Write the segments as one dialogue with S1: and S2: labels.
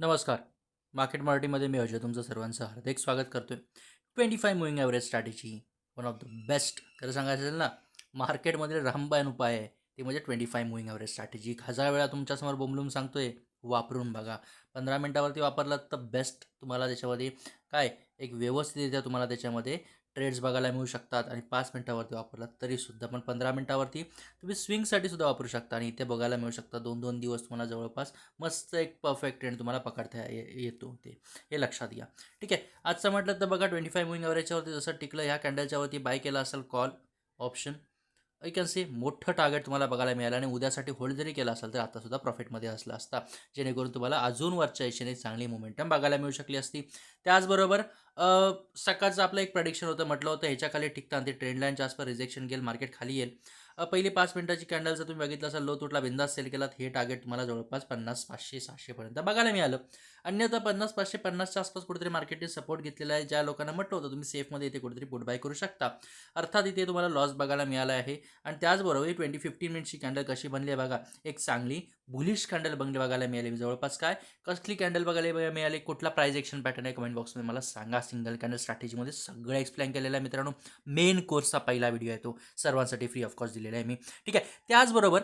S1: नमस्कार. मार्केट मराठीमध्ये मी अजय तुमचं सर्वांचं हार्दिक स्वागत करतोय. Twenty five moving average strategy one of the best खरं सांगायचं असेल ना मार्केटमधील रामबायन उपाय आहे ते म्हणजे twenty five moving average strategy. हजार वेळा तुमच्यासमोर बोंबलून सांगतोय वापरून बघा. पंधरा मिनटावरती वापरलात तर बेस्ट तुम्हाला त्याच्यामध्ये काय? एक व्यवस्थितरित्या तुम्हाला त्याच्यामध्ये ट्रेड्स बघायला मिळू शकतात आणि पाच मिनटावरती वापरलात तरीसुद्धा पण पंधरा मिनटावरती तुम्ही स्विंगसाठी सुद्धा वापरू शकता आणि इथे बघायला मिळू शकता. दोन दोन दिवस तुम्हाला जवळपास मस्त एक परफेक्ट ट्रेंड तुम्हाला पकडता ये- येतो ते. हे लक्षात घ्या. ठीक आहे. आजचं म्हटलं तर बघा ट्वेंटी फाय मुविंग ॲव्हरेजच्यावरती जसं टिकलं ह्या कॅन्डलच्यावरती बाय केला असेल call option I can see मोठं टार्गेट तुम्हाला बघायला मिळालं आणि उद्यासाठी होल्ड जरी केला असेल तर आतासुद्धा प्रॉफिटमध्ये असला असता जेणेकरून तुम्हाला अजून वरच्या दिशेने चांगली मोमेंटम बघायला मिळू शकली असती. त्याचबरोबर सकाळचं आपलं एक प्रडिक्शन होतं म्हटलं होतं ह्याच्याखाली खाली ते ट्रेंड लाईनच्या आसपास रिजेक्शन घेईल मार्केट खाली येईल. पहिली पाच मिनिटाची कॅन्डल जर तुम्ही बघितलं असाल लो तुटला बिंदास सेल केलात हे टार्गेट तुम्हाला जवळपास पन्नास पाचशे सहाशेपर्यंत बघायला मिळालं. अन्यथा पन्नास पाचशे पन्नासच्या आसपास कुठेतरी मार्केटने सपोर्ट घेतलेला आहे ज्या लोकांना म्हटलं होतं तुम्ही सेफमध्ये इथे कुठेतरी पुट बाय करू शकता. अर्थात इथे तुम्हाला लॉस बघायला मिळाला आहे. आणि त्याचबरोबर ट्वेंटी फिफ्टीन मिनिटची कॅन्डल कशी बनली आहे बघा. एक चांगली बुलिश कॅन्डल बनली बघायला मिळाली. जवळपास काय? कसली कॅन्डल बघायला मिळाली? कुठला प्राइस एक्शन पॅटर्न आहे? कमेंट बॉक्समध्ये मला सांगा. सिंगल कॅन्डल स्ट्रॅटेजीमध्ये सगळं एक्सप्लेन केलेलं आहे मित्रांनो. मेन कोर्सचा पहिला व्हिडिओ आहे तो. सर्वांसाठी फ्री ऑफ कॉस्ट दिलेला आहे मी. ठीक आहे. त्याचबरोबर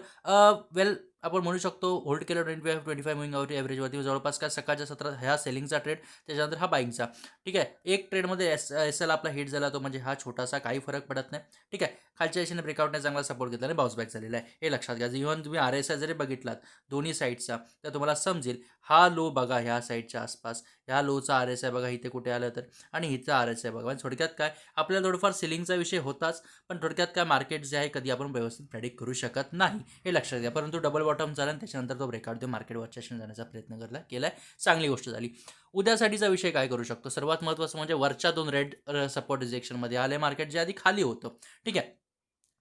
S1: वेल आपण म्हणू शकतो होल्ड केलं twenty five twenty five moving out ॲव्हरेजवरती जवळपास काय सकाळच्या सत्रात ह्या सेलिंगचा ट्रेड त्याच्यानंतर हा बाईंगचा ठीक आहे? एक ट्रेडमध्ये एस एस एल आपला हिट झाला तो म्हणजे हा छोटासा काही फरक पडत नाही. ठीक आहे? खालच्या दिशेने ब्रेकआउटने चांगला सपोर्ट घेतला आणि बाउन्स बॅक झालेला आहे. हे लक्षात घ्या. इव्हन तुम्ही आर एस आय जरी बघितलात दोन्ही साईडचा तर तुम्हाला समजेल हा लो बघा ह्या साईडच्या आसपास. ह्या लोचा आर एस आय बघा इथे कुठे आलं तर. आणि हिचा आर एस आय बघा. म्हणजे थोडक्यात काय? आपल्याला थोडंफार सेलिंगचा विषय होताच पण थोडक्यात काय मार्केट जे आहे कधी आपण व्यवस्थित प्रेडिक्ट करू शकत नाही. हे लक्षात घ्या. परंतु डबल बॉटम झाला आणि त्याच्यानंतर तो ब्रेकआउट देऊन मार्केट वरच्या जाण्याचा प्रयत्न करला केला आहे चांगली गोष्ट झाली. उद्यासाठीचा विषय काय करू शकतो? सर्वात महत्त्वाचं म्हणजे वरच्या दोन रेड सपोर्ट रिजेक्शनमध्ये आले मार्केट जे आधी खाली होतं. ठीक आहे?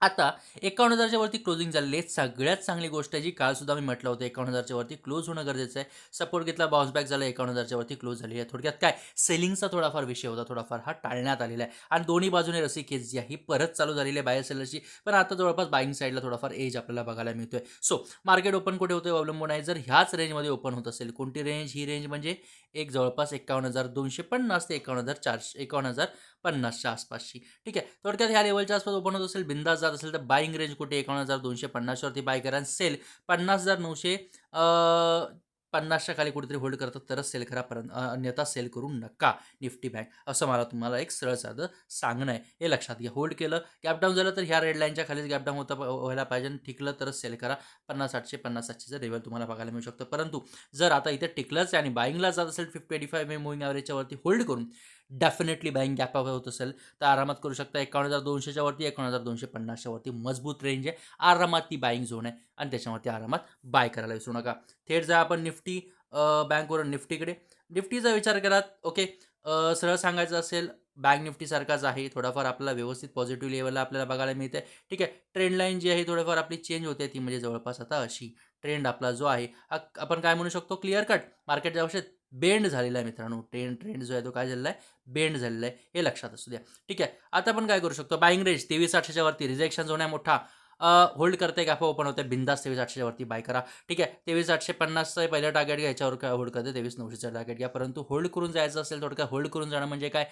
S1: आता एकावन्न हजारच्या वरती क्लोजिंग झालेली आहे सगळ्यात चांगली गोष्ट आहे जी कालसुद्धा मी म्हटलं होतं एकावन्न हजारच्या वरती क्लोज होणं गरजेचं आहे. सपोर्ट घेतला बाउन्स बॅक झाला एकावन्न हजारच्या वरती क्लोज झाली आहे. थोडक्यात काय? सेलिंगचा थोडाफार विषय होता थोडाफार हा टाळण्यात आलेला आहे. आणि दोन्ही बाजूने रसी केस जी आहे ही परत चालू झालेली आहे बाय सेलरची पण आता जवळपास बाईंग साईडला थोडाफार एज आपल्याला बघायला मिळतोय. सो मार्केट ओपन कुठे होतोय अवलंबून आहे? जर ह्याच रेंजमध्ये ओपन होत असेल कोणती रेंज ही रेंज म्हणजे एक जवळपास एकावन्न हजार दोनशे पन्नास ते एकावन्न हजार चारशे एकावन्न हजार पन्नासच्या आसपासची. ठीक आहे? थोडक्यात ह्या लेवलच्या आसपास ओपन होत असेल बिंदास जात असेल तर बाईंग रेंज कुठे? एकावन्न हजार दोनशे पन्नासवरती बाय करा आणि सेल पन्नास हजार नऊशे पन्नासच्या खाली कुठेतरी होल्ड करतात तरच सेल करा परंतु अन्यथा सेल करू नका निफ्टी बँक असं मला तुम्हाला एक सरळ साधं सांगणं आहे. हे लक्षात घ्या. होल्ड केलं गॅप डाऊन झालं तर ह्या रेड लाईनच्या खालीच गॅप डाऊन होता व्हायला पाहिजे आणि टिकलं तरच सेल करा. पन्नास आठशे पन्नास सातशेचं लेवल तुम्हाला बघायला मिळू शकतं. परंतु जर आता इथे टिकलंच आहे आणि बाईंगला जात असेल फिफ्टी एटी फाय मे मुव्हिंग ॲव्हरेजच्या वरती होल्ड करून डेफिनेटली बाईंग गॅप होत असेल तर आरामात करू शकता. एकावन्न हजार दोनशेच्या वरती एकावन्न हजार दोनशे पन्नासच्या वरती. मजबूत रेंज आहे. आरामात ती बाईंग झोन आहे. आणि त्याच्यावरती आरामात बाय करायला विसरू नका. थेट जा आपण निफ्टी बँकवरून निफ्टीकडे. निफ्टीचा विचार करा. ओके सरळ सांगायचं असेल बँक निफ्टीसारखाच आहे. थोडाफार आपल्याला व्यवस्थित पॉझिटिव्ह लेवलला आपल्याला बघायला मिळते ठीक आहे ट्रेंड लाईन जी आहे थोडंफार आपली चेंज होते ती म्हणजे जवळपास आता अशी. ट्रेंड आपला जो आहे आपण काय म्हणू शकतो? क्लिअर कट मार्केट जवळ बेंड झालेला आहे मित्रांनो. ट्रेन ट्रेंड जो आहे तो काय झालेला आहे? बेंड झालेला आहे. हे लक्षात असू द्या. ठीक आहे. आता आपण काय करू शकतो? बाईंग रेंज तेवीस आठशेच्या वरती. रिजेक्शन झोन आहे मोठा. होल्ड करते गॅफा ओपन होते. बिंदास तेवीस आठशेच्यावरती बाय करा. ठीक आहे तेवीस आठशे पन्नासचं पहिलं टार्गेट घ्या याच्यावर काय होल्ड करते तेवीस नऊशेचं टार्गेट घ्या. परंतु होल्ड करून जायचं असेल थोडक्यात होल्ड करून जाणं म्हणजे काय?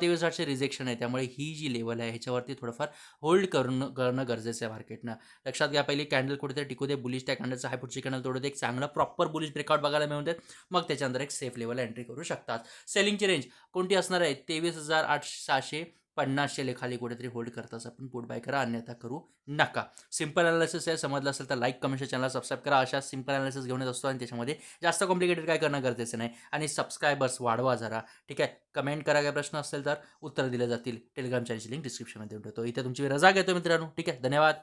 S1: तेवीस आठशे रिजेक्शन आहे. त्यामुळे ही जी लेवल आहे ह्याच्यावरती थोडंफार होल्ड करून करणं गरजेचं आहे मार्केटनं लक्षात घ्या पहिली कॅन्डल कुठेतरी टिकू दे बुलिश त्या कॅन्डलचं हाय पुढची कॅन्डल तोडू दे. एक चांगलं प्रॉपर बुलिश ब्रेकआउट बघायला मिळून देत. मग त्याच्यानंतर एक सेफ लेवल एंट्री करू शकतात. सेलिंगची रेंज कोणती असणार आहे? तेवीस हजार आठ सहाशे पन्नासशे खाली कुठेतरी होल्ड करताच आपण पुट बाय करा अन्यथा करू नका. सिंपल अनालिसिस आहे समजलं असेल तर लाईक कमेंट चॅनल सबस्क्राईब करा. अशा सिंपल अनालिसिस घेऊन येत असतो आणि त्याच्यामध्ये जास्त कॉम्प्लिकेटेड काय करणं गरजेचं नाही. आणि सबस्क्रायबर्स वाढवा जरा. ठीक आहे? कमेंट करा काय प्रश्न असेल तर उत्तर दिले जातील. टेलिग्राम चॅनलची लिंक डिस्क्रिप्शनमध्ये ठेवतो. इथे तुमची रजा घेतो मित्रांनो. ठीक आहे? धन्यवाद.